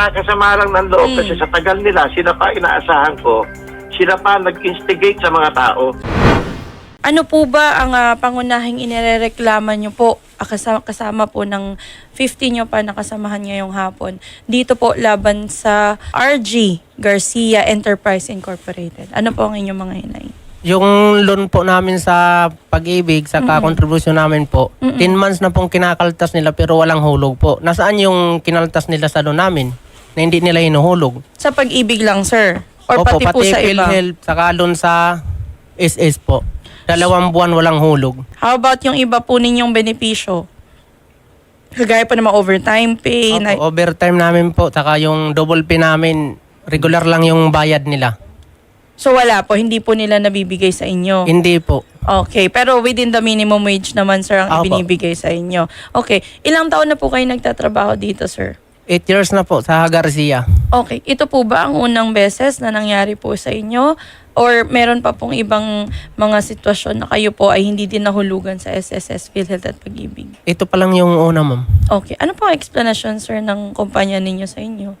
Nakakasama lang ng loob Mm. kasi sa tagal nila, sila pa inaasahan ko, sila pa nag-instigate sa mga tao. Ano po ba ang ah, pangunahing inirereklama nyo po ah, kasama, kasama po ng 50 nyo pa nakasamahan ngayong hapon dito po laban sa RG Garcia Enterprise Incorporated? Ano po ang inyong mga hinay? Yung loan po namin sa pag-ibig, sa contribution namin po, 10 months na pong kinakaltas nila pero walang hulog po. Nasaan yung kinaltas nila sa loan namin na hindi nila hinuhulog? Sa pag-ibig lang, sir? Or Opo, pati, po sa iba? PhilHealth, saka loan sa SS po. Dalawang buwan walang hulog. How about yung iba po ninyong benepisyo? Kagaya po naman overtime pay. Opo, na- overtime namin po, saka yung double pay namin, regular lang yung bayad nila. so wala po, hindi po nila nabibigay sa inyo. Hindi po. Okay, pero within the minimum wage naman sir ang Opo. ibinibigay sa inyo. Okay, ilang taon na po kayo nagtatrabaho dito sir? 8 years na po sa Garcia. Okay, ito po ba ang unang beses na nangyari po sa inyo? Or meron pa pong ibang mga sitwasyon na kayo po ay hindi din nahulugan sa SSS PhilHealth at Pag-ibig? Ito pa lang yung una, ma'am. Okay, ano po ang explanation sir ng kumpanya ninyo sa inyo?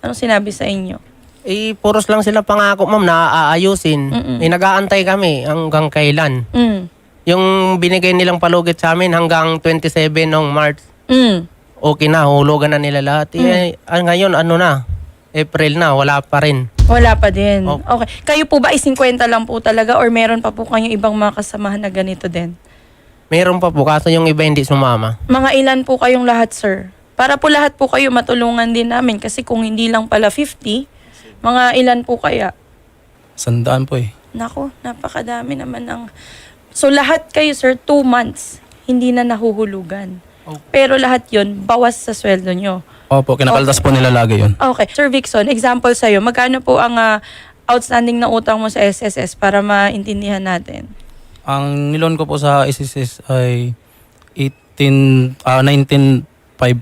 Anong sinabi sa inyo? Eh, puros lang sila pangako, ma'am, na aayusin. Mm-mm. Eh, nag-aantay kami hanggang kailan. Mm. Yung binigay nilang palugit sa amin hanggang 27 ng March, Mm. Okay na, hulugan na nila lahat. Eh, ah, ngayon, ano na, April na, wala pa rin. Wala pa din. Oh. Okay. Kayo po ba ay 50 lang po talaga or meron pa po kayong ibang mga kasamahan na ganito din? Meron pa po, kaso yung iba hindi sumama. Mga ilan po kayong lahat, sir? Para po lahat po kayo matulungan din namin kasi kung hindi lang pala 50, mga ilan po kaya? Sandaan po eh. Nako, napakadami naman ng... So lahat kayo, sir, two months, hindi na nahuhulugan. Pero lahat yon bawas sa sweldo nyo. Opo, kinakaltas po nila lagi yun. Okay. Sir Vixon, example sa'yo, magkano po ang ah, outstanding na utang mo sa SSS para maintindihan natin? Ang nilon ko po sa SSS ay 18, ah 19.5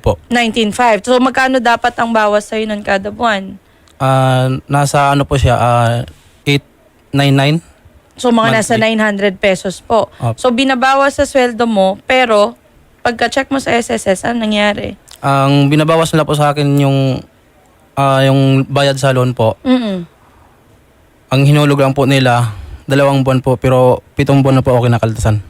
po. 19.5. So magkano dapat ang bawas sa'yo nun kada buwan? Ah nasa ano po siya, ah 899. So mga nasa Monthly. 900 pesos po. Opo. So binabawas sa sweldo mo, pero pagka-check mo sa SSS, ano nangyari? Ang binabawas nila po sa akin yung ah yung bayad sa loan po. Mm Ang hinulog lang po nila, dalawang buwan po, pero pitong buwan na po ako kinakaltasan.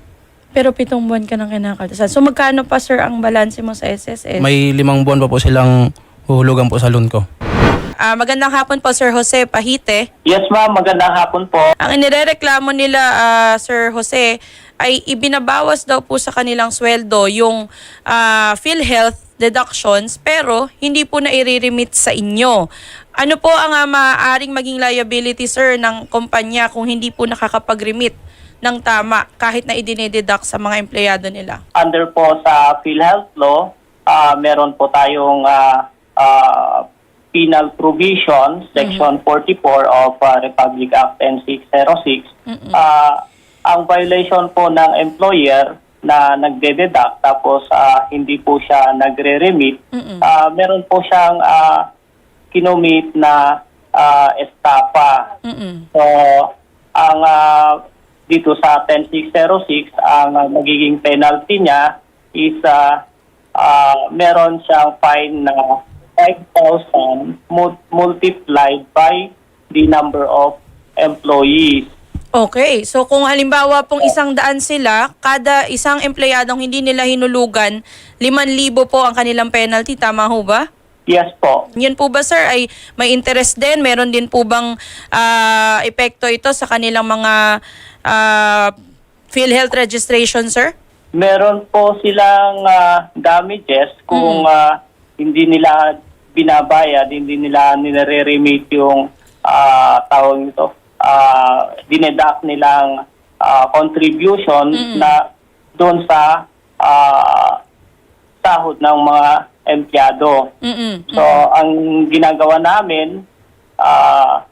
Pero pitong buwan ka nang kinakaltasan. So magkano pa sir ang balanse mo sa SSS? May limang buwan pa po silang huhulugan po sa loan ko. Ah, magandang hapon po Sir Jose Pahite. Yes ma'am, magandang hapon po. Ang inirereklamo nila, ah, Sir Jose, ay ibinabawas daw po sa kanilang sweldo yung ah, PhilHealth deductions pero hindi po na i-remit sa inyo. Ano po ang ah, maaaring maging liability, sir, ng kumpanya kung hindi po nakakapag-remit ng tama kahit na idinideduct sa mga empleyado nila? under po sa PhilHealth Law, ah, meron po tayong ah, ah, penal provision, Section 44 of ah, Republic Act 10606. Ah, ang violation po ng employer na nagde-deduct tapos ah, hindi po siya nagre-remit, ah, meron po siyang ah, kinumit na ah, estafa. Mm-mm. So, ang ah, dito sa 10606, ang ah, magiging penalty niya is ah, ah, meron siyang fine na 5,000 mul- multiplied by the number of employees. Okay, so kung halimbawa pong isang daan sila, kada isang empleyadong hindi nila hinulugan, 5,000 po ang kanilang penalty, tama ho ba? Yes po. Yun po ba sir ay may interest din? Meron din po bang ah, epekto ito sa kanilang mga ah, PhilHealth registration sir? Meron po silang ah, damages kung ah, hindi nila binabayad, hindi nila nire-remit yung uh, tawag nito, ah dineduct nilang ah, contribution na doon sa ah, sahod ng mga empleyado. Mm-mm. So, ang ginagawa namin, ah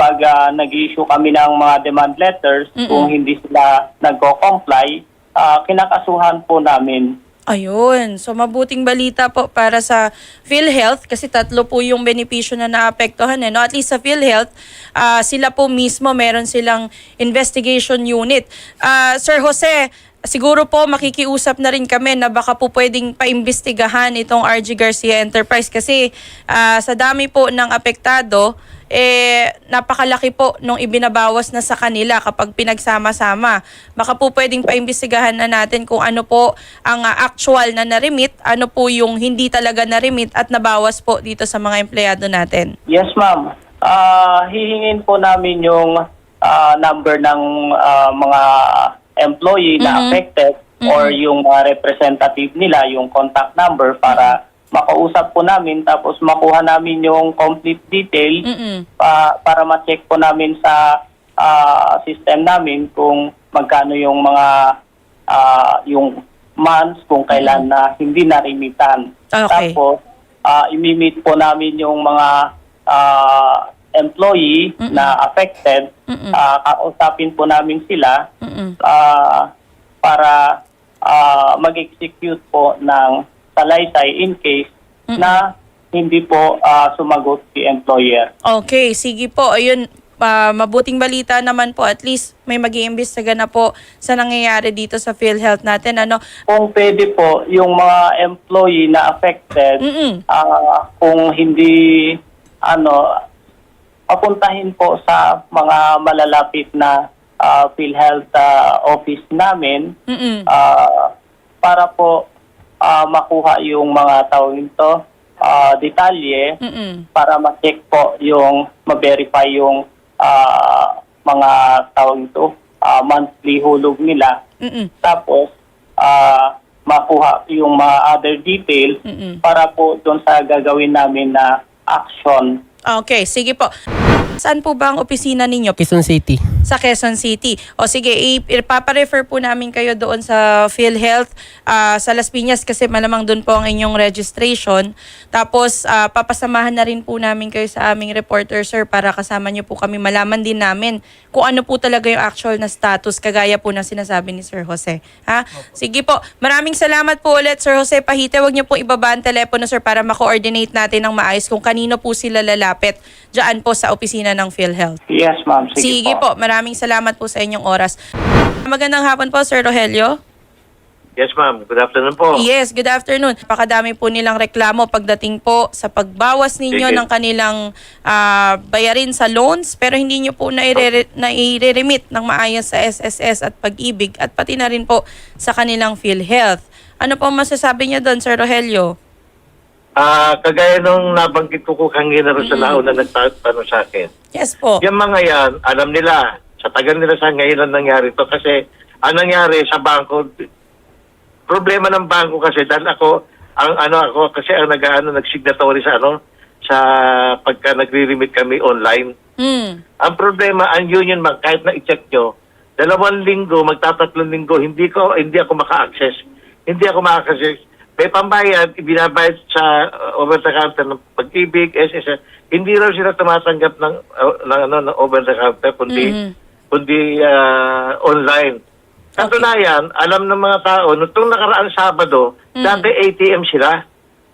pag ah, nag-issue kami ng mga demand letters, kung hindi sila nagko-comply, ah, kinakasuhan po namin. Ayun. So mabuting balita po para sa PhilHealth kasi tatlo po yung benepisyo na naapektuhan. Eh, no? At least sa PhilHealth, ah, sila po mismo meron silang investigation unit. Ah, Sir Jose, siguro po makikiusap na rin kami na baka po pwedeng paimbestigahan itong RG Garcia Enterprise kasi ah, sa dami po ng apektado, eh napakalaki po nung ibinabawas na sa kanila kapag pinagsama-sama. Baka po pwedeng paimbestigahan na natin kung ano po ang ah, actual na narimit, ano po yung hindi talaga narimit at nabawas po dito sa mga empleyado natin. Yes, ma'am. Ah, hihingin po namin yung ah, number ng ah, mga employee na affected or yung mga representative nila, yung contact number para makausap po namin tapos makuha namin yung complete detail Mm-mm. pa- para ma-check po namin sa ah, system namin kung magkano yung mga ah, yung months kung kailan na hindi narimitan. Okay. Tapos, ah, imimit po namin yung mga ah, employee na affected. Ah, kausapin po namin sila Mm-mm. ah, para ah, mag-execute po ng salaysay in case na hindi po ah, sumagot si employer. Okay, sige po. Ayun, ah, mabuting balita naman po. At least may mag iimbestiga na po sa nangyayari dito sa PhilHealth natin. Ano? Kung pwede po, yung mga employee na affected, Mm-mm. ah, kung hindi, ano, papuntahin po sa mga malalapit na ah, PhilHealth ah, office namin ah, para po ah, makuha yung mga tawag ito, ah, detalye Mm-mm. para ma-check po yung, ma-verify yung ah, mga tawag ito, ah, monthly hulog nila. Mm-mm. Tapos, ah, makuha yung mga other details Mm-mm. para po doon sa gagawin namin na action. Okay, sige po. Saan po ba ang opisina ninyo? Quezon City. Sa Quezon City. O sige, ipaparefer po namin kayo doon sa PhilHealth ah, sa Las Piñas kasi malamang doon po ang inyong registration. Tapos ah, papasamahan na rin po namin kayo sa aming reporter sir para kasama niyo po kami malaman din namin kung ano po talaga yung actual na status kagaya po ng sinasabi ni Sir Jose. Ha? Sige po. Maraming salamat po ulit Sir Jose Pahite. Huwag niyo po ibaba ang telepono sir para ma-coordinate natin ng maayos kung kanino po sila lalapit diyan po sa opisina ng PhilHealth. Yes, ma'am. Sige, Sige po. Maraming salamat po sa inyong oras. Magandang hapon po, Sir Rogelio. Yes, ma'am. Good afternoon po. Yes, good afternoon. Pakadami po nilang reklamo pagdating po sa pagbawas ninyo Sige. ng kanilang ah, bayarin sa loans pero hindi nyo po naire- naire-remit ng maayos sa SSS at pag-ibig at pati na rin po sa kanilang PhilHealth. Ano po masasabi niyo doon, Sir Rogelio? Ah, kagaya nung nabanggit ko ko kanina rin sa nauna nagtatanong sa akin. Yes po. Yung mga yan, alam nila, sa tagal nila sa ngayon lang nangyari to kasi ang nangyari sa bangko, problema ng bangko kasi dahil ako, ang ano ako, kasi ang nag, ano, nag-signatory sa ano, sa pagka nagre-remit kami online. Hmm. Ang problema, ang Union Bank, kahit na i-check nyo, dalawang linggo, magtatatlong linggo, hindi ko hindi ako maka-access. Hindi ako maka-access. May pambayad, ibinabayad sa uh, over-the-counter ng pag-ibig, SSS. Hindi raw sila tumatanggap ng, uh, ng, ano, ng over-the-counter, kundi, Mhm. kundi uh, online. Katunayan, alam ng mga tao, nitong nakaraang Sabado, dati ATM sila.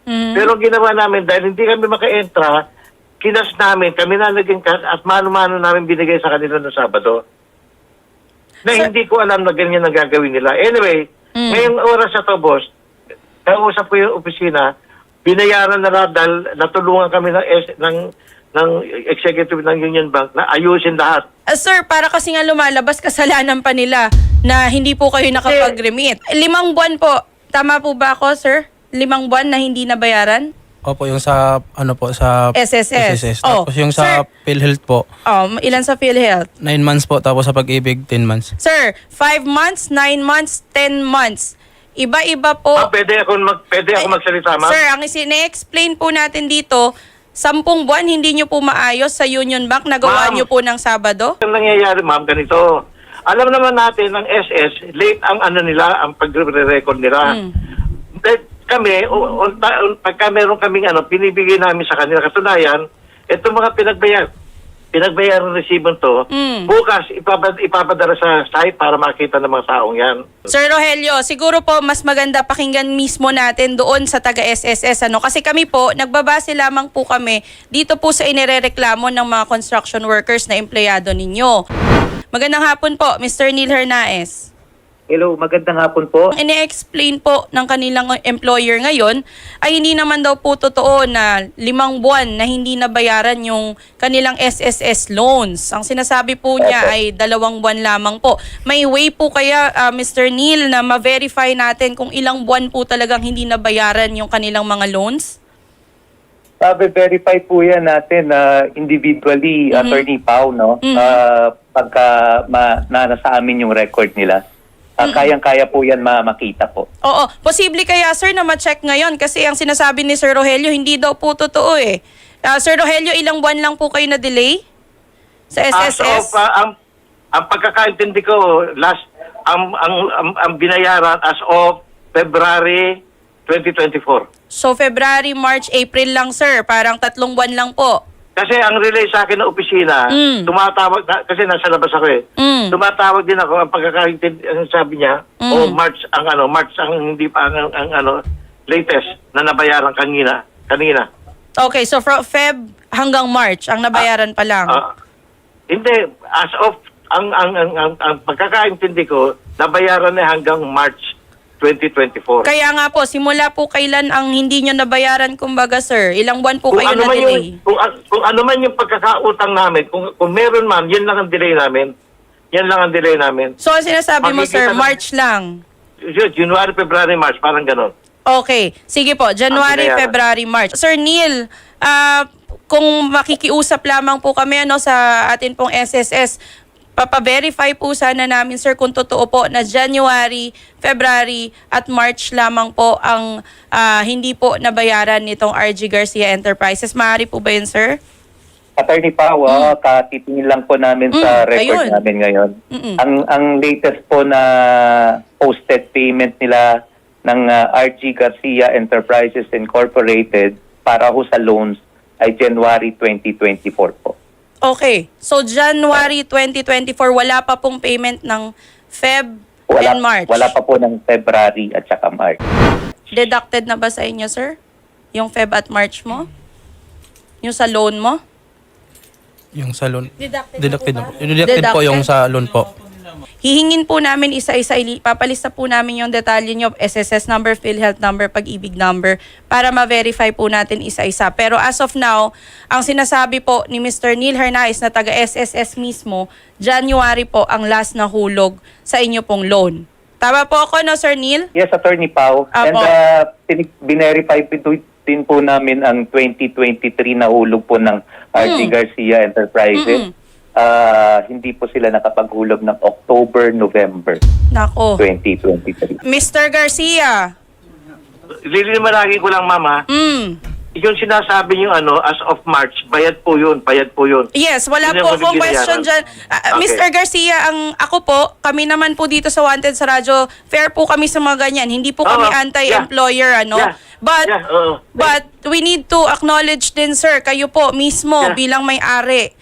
Hmm. Pero ginawa namin, dahil hindi kami maka-entra, kinas namin, kami na naging kas at mano-mano namin binigay sa kanila ng Sabado. Na Sir- hindi ko alam na ganyan ang gagawin nila. Anyway, Mm. ngayong oras na to, boss, kausap ko yung opisina, binayaran na lang dahil natulungan kami ng, S- ng, ng executive ng Union Bank na ayusin lahat. Ah, sir, para kasi nga lumalabas kasalanan pa nila na hindi po kayo nakapag-remit. Limang buwan po. Tama po ba ako, sir? Limang buwan na hindi nabayaran? Opo, yung sa, ano po, sa SSS. Oh, Tapos yung sa sir. PhilHealth po, Um, ilan sa PhilHealth? 9 months po. Tapos sa pag-ibig, 10 months. Sir, 5 months, 9 months, 10 months. Iba-iba po. Ah, pwede ako, mag, pwede ako magsalita, ma'am? Sir, ang isi-explain po natin dito, sampung buwan hindi nyo po maayos sa Union Bank, nagawa nyo po ng Sabado? Ang nangyayari, ma'am, ganito. Alam naman natin ng SS, late ang ano nila, ang pagre-record nila. Hmm. Dahil kami, o, o, ta- pagka meron kaming ano, pinibigay namin sa kanila, katunayan, itong mga pinagbayad, pinagbayaran ng resibo to, Mm. bukas ipapad, ipapadala sa site para makita ng mga taong yan. Sir Rogelio, siguro po mas maganda pakinggan mismo natin doon sa taga SSS ano kasi kami po nagbabase lamang po kami dito po sa inirereklamo ng mga construction workers na empleyado ninyo. Magandang hapon po, Mr. Neil Hernaez. Hello, magandang hapon po. Ang ini-explain po ng kanilang employer ngayon ay hindi naman daw po totoo na limang buwan na hindi nabayaran yung kanilang SSS loans. Ang sinasabi po niya ay dalawang buwan lamang po. May way po kaya, ah, Mr. Neil, na ma-verify natin kung ilang buwan po talagang hindi nabayaran yung kanilang mga loans? Sabi-verify po yan natin na individually, Attorney Pau, no? Ah, pagka ma, na, nasa amin yung record nila. Ah, Kayang-kaya po yan ma- makita po. Oo. Posible kaya, sir, na ma-check ngayon kasi ang sinasabi ni Sir Rogelio, hindi daw po totoo eh. Ah, sir Rogelio, ilang buwan lang po kayo na-delay sa SSS? of, uh, ang, ang pagkakaintindi ko, last, ang, ang, ang, ang binayaran as of February 2024. So February, March, April lang sir. Parang tatlong buwan lang po. Kasi ang relay sa akin ng opisina, Mm. tumatawag, na, kasi nasa labas ako eh. Mm. Tumatawag din ako, ang pagkakaintindi, ang sabi niya, Mm. o March, ang ano, March ang hindi pa, ang, ang ano, latest na nabayaran kanina. Kanina. Okay, so from Feb hanggang March, ang nabayaran pa lang. Ah, hindi, as of, ang, ang, ang, ang, ang pagkakaintindi ko, nabayaran na hanggang March 2024. Kaya nga po, simula po kailan ang hindi nyo nabayaran, kumbaga sir? Ilang buwan po kung kayo ano man na-delay? yung kung, kung ano man yung pagkakautang namin, kung, kung meron man, yun lang ang delay namin. Yan lang ang delay namin. So ang sinasabi mo sir, Makikita na- March lang. Yun, January, February, March, parang ganon. Okay. Sige po, January. February, March. Sir Neil, ah, kung makikiusap lamang po kami ano sa atin pong SSS, papaverify po sana namin sir kung totoo po na January, February at March lamang po ang ah, hindi po nabayaran nitong RG Garcia Enterprises. Maaari po ba yun sir? Attorney Pau, ah, katitingin lang po namin sa Mm, record ayun. namin ngayon. Mm-mm. Ang ang latest po na posted payment nila ng ah, RG Garcia Enterprises Incorporated para ho sa loans ay January 2024 po. Okay. So January 2024 wala pa pong payment ng Feb Wala, and March. wala pa po ng February at saka March. Deducted na ba sa inyo, sir? Yung Feb at March mo? Yung sa loan mo? Yung sa loan. Deducted, Deducted na po po. ba? Deducted po Deducted? yung sa loan po. Hihingin po namin isa-isa, papalista po namin yung detalye nyo, SSS number, PhilHealth number, pag-ibig number, para ma-verify po natin isa-isa. Pero as of now, ang sinasabi po ni Mr. Neil Hernandez na taga SSS mismo, January po ang last na hulog sa inyo pong loan. Tama po ako, no, Sir Neil? Yes, Attorney Pau. Apo. And uh, binerify po din po namin ang 2023 na hulog po ng RG Mm. Garcia Enterprises. Mm-mm. Ah, hindi po sila nakapaghulog ng October, November Nako. 2023. Mr. Garcia, Lilimanagin ko lang, mama, mm, yung sinasabi niyo ano, as of March, bayad po yun, bayad po yun. Yes, wala Yun po akong magiging question binayaran. dyan. Ah, Okay. Mr. Garcia, ang ako po, kami naman po dito sa Wanted sa radyo, fair po kami sa mga ganyan. Hindi po kami Oo, anti-employer, ano? Yeah. But, Yeah, oo. but we need to acknowledge din, sir, kayo po mismo Yeah. bilang may-ari.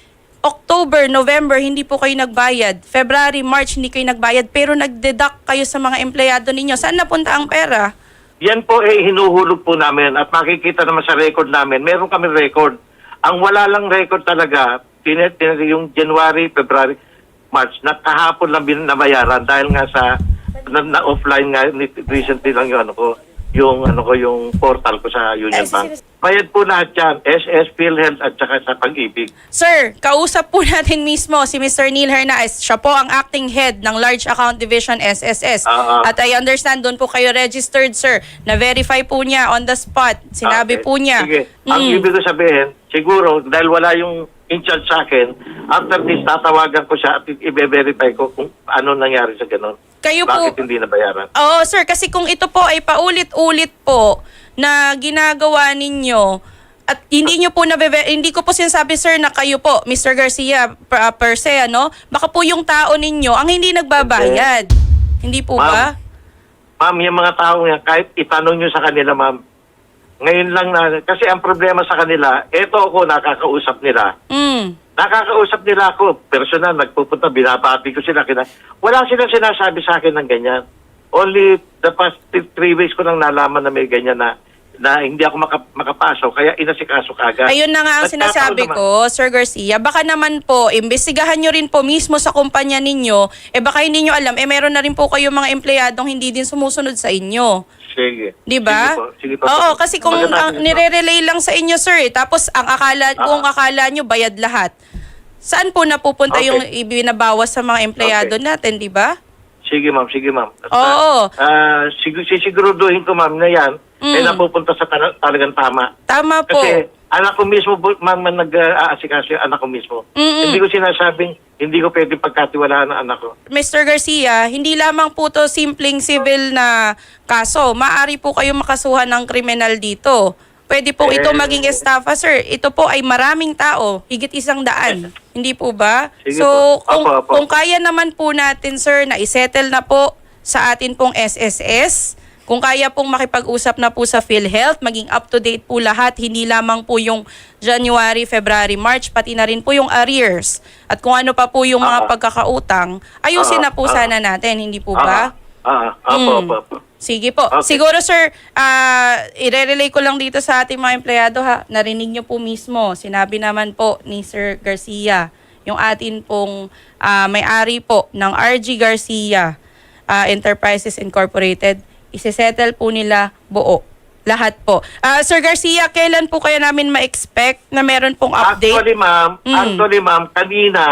October, November, hindi po kayo nagbayad. February, March, hindi kayo nagbayad. Pero nag-deduct kayo sa mga empleyado ninyo. Saan napunta ang pera? Yan po eh hinuhulog po namin at makikita naman sa record namin. Meron kami record. Ang wala lang record talaga, tin- yung January, February, March, nakahapon lang bin nabayaran dahil nga sa na, na offline nga recently lang yung ano ko, yung ano ko yung portal ko sa Union Bank. Bayad po lahat yan, SS, PhilHealth at saka sa pag-ibig. Sir, kausap po natin mismo si Mr. Neil Hernandez. Siya po ang acting head ng Large Account Division SSS. Ah, ah. At I understand doon po kayo registered, sir. Na-verify po niya on the spot. Sinabi Okay. po niya. Sige. Ang Mm. ibig ko sabihin, siguro, dahil wala yung in charge sa akin, after this, tatawagan ko siya at i-verify ko kung ano nangyari sa ganun. Kayo po, Bakit hindi nabayaran? Oo, sir, kasi kung ito po ay paulit-ulit po na ginagawa ninyo at hindi nyo po na hindi ko po sinasabi sir na kayo po Mr. Garcia per, uh, per se ano baka po yung tao ninyo ang hindi nagbabayad hindi po Ma'am. ba Ma'am, yung mga tao yan, kahit itanong nyo sa kanila, ma'am, ngayon lang na, kasi ang problema sa kanila, eto ako nakakausap nila, mm Nakakausap nila ako, personal, nagpupunta, binabati ko sila. Kina, wala silang sinasabi sa akin ng ganyan. Only the past th- three weeks ko nang nalaman na may ganyan na na hindi ako maka, makapasok, kaya inasikaso kagad. Ayun na nga ang sinasabi naman. ko, Sir Garcia. Baka naman po, imbestigahan nyo rin po mismo sa kumpanya ninyo. Eh baka hindi nyo alam, eh meron na rin po kayo mga empleyadong hindi din sumusunod sa inyo. Sige. Di ba? Sige po, sige po. Oo, kasi kung ang, nire-relay lang sa inyo, sir, eh, tapos ang akala, kung akala nyo bayad lahat, saan po napupunta Okay. yung ibinabawas sa mga empleyado Okay. natin, di ba? Sige ma'am, sige ma'am. Oo. ah, sig- sisiguruduhin ko ma'am na yan, eh napupunta sa tala- talagang tama. Tama po. Kasi anak ko mismo, man nag-aasikaso yung anak ko mismo. Mm-mm. Hindi ko sinasabing, hindi ko pwede pagkatiwalaan ang anak ko. Mr. Garcia, hindi lamang po to simpleng civil na kaso. Maari po kayo makasuhan ng kriminal dito. Pwede po ito Eh. maging estafa, sir. Ito po ay maraming tao, higit isang daan. Hindi po ba? Sige so, po. kung, Opo, opo. kung kaya naman po natin, sir, na isettle na po sa atin pong SSS, kung kaya pong makipag-usap na po sa PhilHealth, maging up-to-date po lahat, hindi lamang po yung January, February, March, pati na rin po yung arrears. At kung ano pa po yung mga Ah. pagkakautang, ayusin Ah, na po ah. sana natin, hindi po ba? Ah, ah, opo, Mm. opo, opo. Sige po. Okay. Siguro sir, ah ire-relay ko lang dito sa ating mga empleyado ha. Narinig nyo po mismo. Sinabi naman po ni Sir Garcia, yung atin pong ah, may-ari po ng RG Garcia ah, Enterprises Incorporated, isisettle po nila buo. Lahat po. Ah, Sir Garcia, kailan po kaya namin ma-expect na meron pong update? Actually, ma'am, Mm. actually, ma'am, kanina,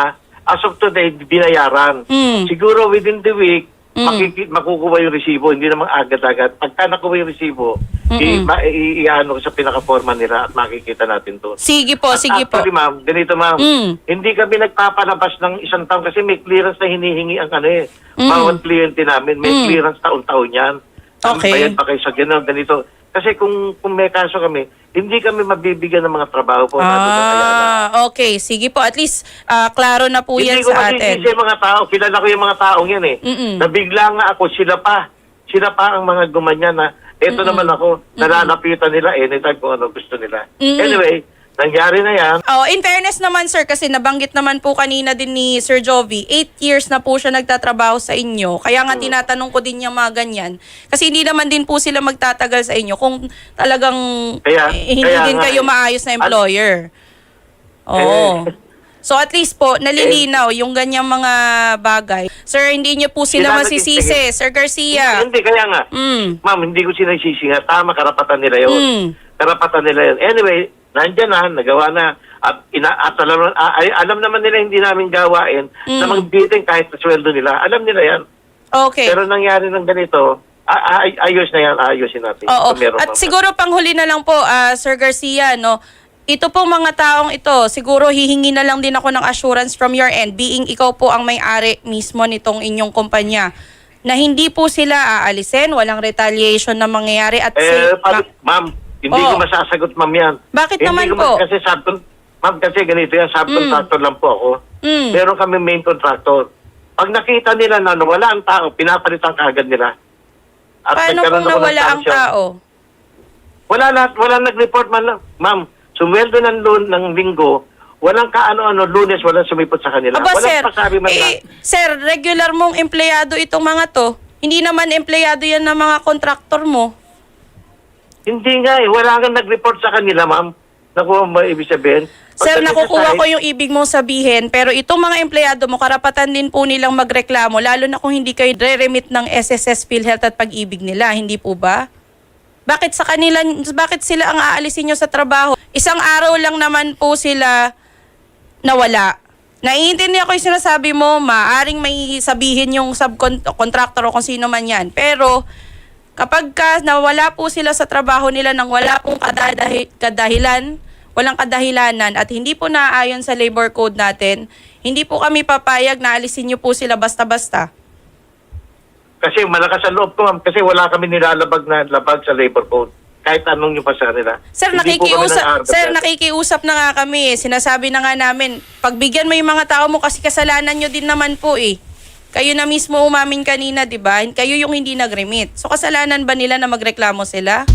as of today, binayaran. Mm. Siguro within the week, Mm. makiki- makukuha yung resibo, hindi naman agad-agad. Pagka nakuha yung resibo, i- ma- i- i-ano sa pinaka-forma nila at makikita natin to. Sige po, At sige po. Actually, ma'am, ganito, ma'am. Mm. Hindi kami nagpapalabas ng isang taon kasi may clearance na hinihingi ang ano eh. Mm. Bawat kliyente namin, may Mm. clearance taon-taon yan. Ang Okay. Bayad pa kayo sa ganun, ganito. Kasi kung, kung may kaso kami, hindi kami mabibigyan ng mga trabaho po. Ah, okay. Sige po. At least, ah, klaro na po yan Hindi ko sa masisisi atin. yung mga tao. Kilala ko yung mga taong yan eh. Mm-mm. Nabigla nga ako, sila pa. Sila pa ang mga gumanyan na, eto naman ako, nalalapitan nila anytime kung ano gusto nila. Mm-mm. Anyway, nangyari na yan. Oh, in fairness naman sir, kasi nabanggit naman po kanina din ni Sir Jovi, eight years na po siya nagtatrabaho sa inyo. Kaya nga tinatanong ko din yung mga ganyan. Kasi hindi naman din po sila magtatagal sa inyo kung talagang Kaya- eh, hindi kaya din nga kayo eh. maayos na employer. Oo. Eh. So at least po, nalilinaw yung ganyang mga bagay. Sir, hindi niyo po sila Sila masisisi. Sir Garcia. Hindi, kaya nga. Mm. Ma'am, hindi ko sinasisi nga. Tama, karapatan nila yun. Mm. Karapatan nila yun. Anyway, nandyan na, nagawa na. At, ina, at alam, ay, alam naman nila hindi namin gawain na Mm. magbiting kahit sa sweldo nila. Alam nila yan. Okay. Pero nangyari ng ganito, a- a- ayos na yan, ayusin natin. Oo. Meron At pa- siguro panghuli na lang po, ah, Sir Garcia, no? Ito pong mga taong ito, siguro hihingi na lang din ako ng assurance from your end, being ikaw po ang may-ari mismo nitong inyong kumpanya, na hindi po sila aalisin, walang retaliation na mangyayari at Eh, say- pa- ma'am, hindi Oo. ko masasagot, ma'am, yan. Bakit hindi naman ko po? kasi subcon, ma'am, kasi ganito yan, subcontractor lang po ako. Mm. Meron kami main contractor. Pag nakita nila na nawala ang tao, pinapalitan kaagad nila. At paano nagkaroon kung ako ng nawala ang sanction. tao? Wala lahat, wala nag-report man lang. Ma'am, sumweldo ng, lun, ng linggo, walang kaano-ano, lunes, walang sumipot sa kanila. Aba, walang sir, pasabi man lang. eh, sir, regular mong empleyado itong mga to. Hindi naman empleyado yan ng mga kontraktor mo. Hindi nga eh, wala kang nag-report sa kanila, ma'am. Nakuha mo ibig sabihin? Sir, nakukuha ko yung ibig mong sabihin, pero itong mga empleyado mo, karapatan din po nilang magreklamo, lalo na kung hindi kayo re-remit ng SSS PhilHealth at pag-ibig nila, hindi po ba? Bakit sa kanila, bakit sila ang aalisin nyo sa trabaho? Isang araw lang naman po sila nawala. Naiintindihan ko yung sinasabi mo, maaring may sabihin yung subcontractor o kung sino man yan. Pero, kapag ka nawala po sila sa trabaho nila nang wala pong kadadahi- kadahilan, walang kadahilanan at hindi po naaayon sa labor code natin, hindi po kami papayag na alisin niyo po sila basta-basta. Kasi malakas ang loob ko, ma'am, kasi wala kami nilalabag na labag sa labor code. Kahit anong nyo pa sa kanila. Sir, Hindi po kami nakikiusap, sir, nakikiusap na nga kami. eh. Sinasabi na nga namin, pagbigyan mo yung mga tao mo kasi kasalanan nyo din naman po eh. Kayo na mismo umamin kanina, di ba? Kayo yung hindi nag-remit. So kasalanan ba nila na magreklamo sila?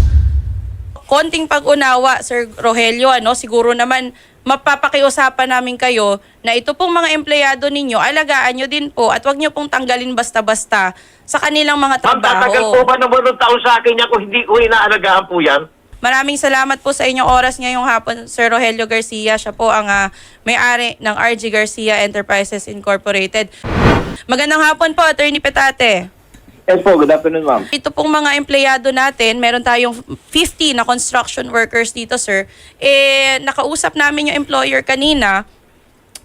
konting pag-unawa, Sir Rogelio, ano, siguro naman mapapakiusapan namin kayo na ito pong mga empleyado ninyo, alagaan nyo din po at wag nyo pong tanggalin basta-basta sa kanilang mga Ma'am, tatagal po trabaho. ba naman ng taon sa akin yan kung hindi ko inaalagaan po yan? Maraming salamat po sa inyong oras ngayong hapon, Sir Rogelio Garcia. Siya po ang ah, may-ari ng RG Garcia Enterprises Incorporated. Magandang hapon po, Attorney Petate. Yes po, good afternoon ma'am. Ito pong mga empleyado natin, meron tayong 50 na construction workers dito, sir. Eh, nakausap namin yung employer kanina.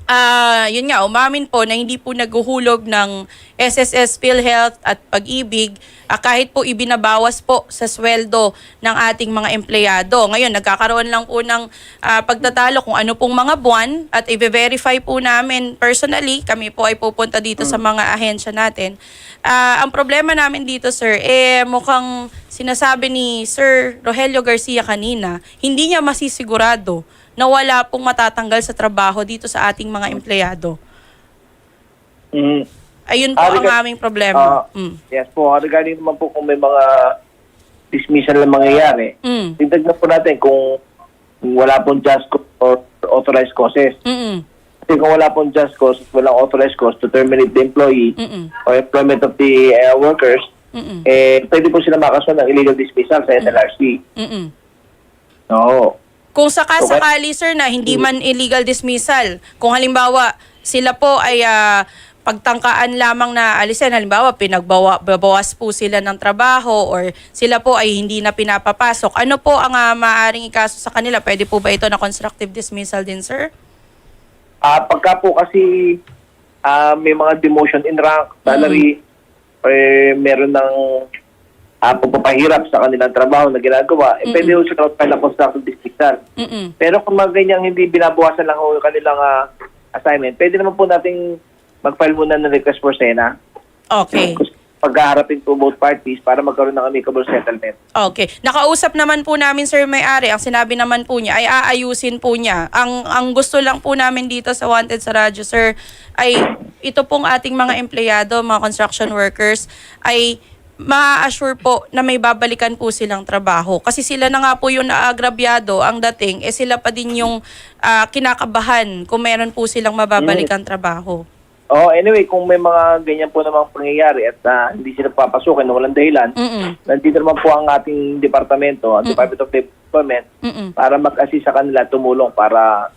Ah, yun nga, umamin po na hindi po naghuhulog ng SSS PhilHealth at Pag-ibig ah, kahit po ibinabawas po sa sweldo ng ating mga empleyado. Ngayon, nagkakaroon lang po ng ah, pagtatalo kung ano pong mga buwan at i-verify po namin personally. Kami po ay pupunta dito sa mga ahensya natin. Ah, ang problema namin dito, sir, eh mukhang sinasabi ni Sir Rogelio Garcia kanina, hindi niya masisigurado na wala pong matatanggal sa trabaho dito sa ating mga empleyado. Mm, Ayun po Ah, ang aming problema. ah, Mm. yes po, regarding naman po kung may mga dismissal na mangyayari, Mm. tignan po natin kung, kung wala pong just cause or authorized causes. Mm-mm. Kasi kung wala pong just cause, walang authorized cause to terminate the employee Mm-mm. or employment of the uh, workers, Mm-mm. eh, pwede po sila makasunod ng illegal dismissal sa NLRC. Mm-mm. Oo. Kung sakasakali sir na hindi man illegal dismissal, kung halimbawa sila po ay ah, pagtangkaan lamang na alisin, halimbawa pinagbawas po sila ng trabaho or sila po ay hindi na pinapapasok, ano po ang ah, maaaring ikaso sa kanila? Pwede po ba ito na constructive dismissal din sir? Ah, pagka po kasi ah, may mga demotion in rank, salary, eh, meron ng ah, pagpapahirap sa kanilang trabaho na ginagawa, eh, pwede ho sila mag-file ng constructive dismissal. Mm-mm. Pero kung mga ganyang hindi binabawasan lang ho yung kanilang ah, assignment, pwede naman po nating mag-file muna ng request for SENA. Okay. Pagkaharapin po both parties para magkaroon ng amicable settlement. Okay. Nakausap naman po namin Sir May-ari. Ang sinabi naman po niya ay aayusin po niya. Ang ang gusto lang po namin dito sa Wanted sa Radyo Sir ay ito pong ating mga empleyado, mga construction workers ay ma-assure po na may babalikan po silang trabaho. Kasi sila na nga po yung naagrabyado ang dating, eh sila pa din yung ah, kinakabahan kung meron po silang mababalikan trabaho. Oh, anyway, kung may mga ganyan po namang pangyayari at ah, hindi sila papasukin na walang dahilan, Mm-mm. nandito naman po ang ating departamento, ang Department of Employment, Mm-mm. para mag-assist sa kanila, tumulong para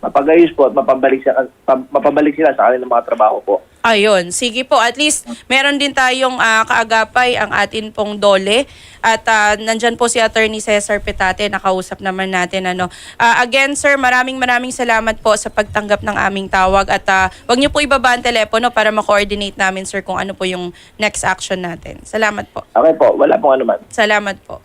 mapagayos po at mapabalik, sa, pa- mapabalik sila sa kanilang mga trabaho po. Ayun, sige po. At least meron din tayong ah, kaagapay ang atin pong dole. At ah, nandyan po si Attorney Cesar Petate, nakausap naman natin. Ano. Ah, again, sir, maraming maraming salamat po sa pagtanggap ng aming tawag. At ah, wag niyo po ibaba ang telepono para ma-coordinate namin, sir, kung ano po yung next action natin. Salamat po. Okay po, wala pong anuman. Salamat po.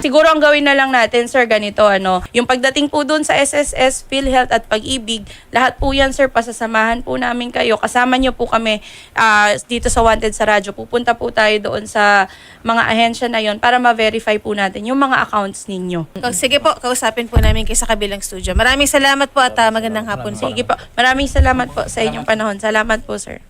Siguro ang gawin na lang natin, sir, ganito, ano, yung pagdating po dun sa SSS, PhilHealth at Pag-ibig, lahat po yan, sir, pasasamahan po namin kayo. Kasama nyo po kami ah, dito sa Wanted sa Radyo. Pupunta po tayo doon sa mga ahensya na yon para ma-verify po natin yung mga accounts ninyo. Sige po, kausapin po namin kayo sa kabilang studio. Maraming salamat po at ah, magandang hapon po. Sige po. Maraming salamat po sa inyong panahon. Salamat po, sir.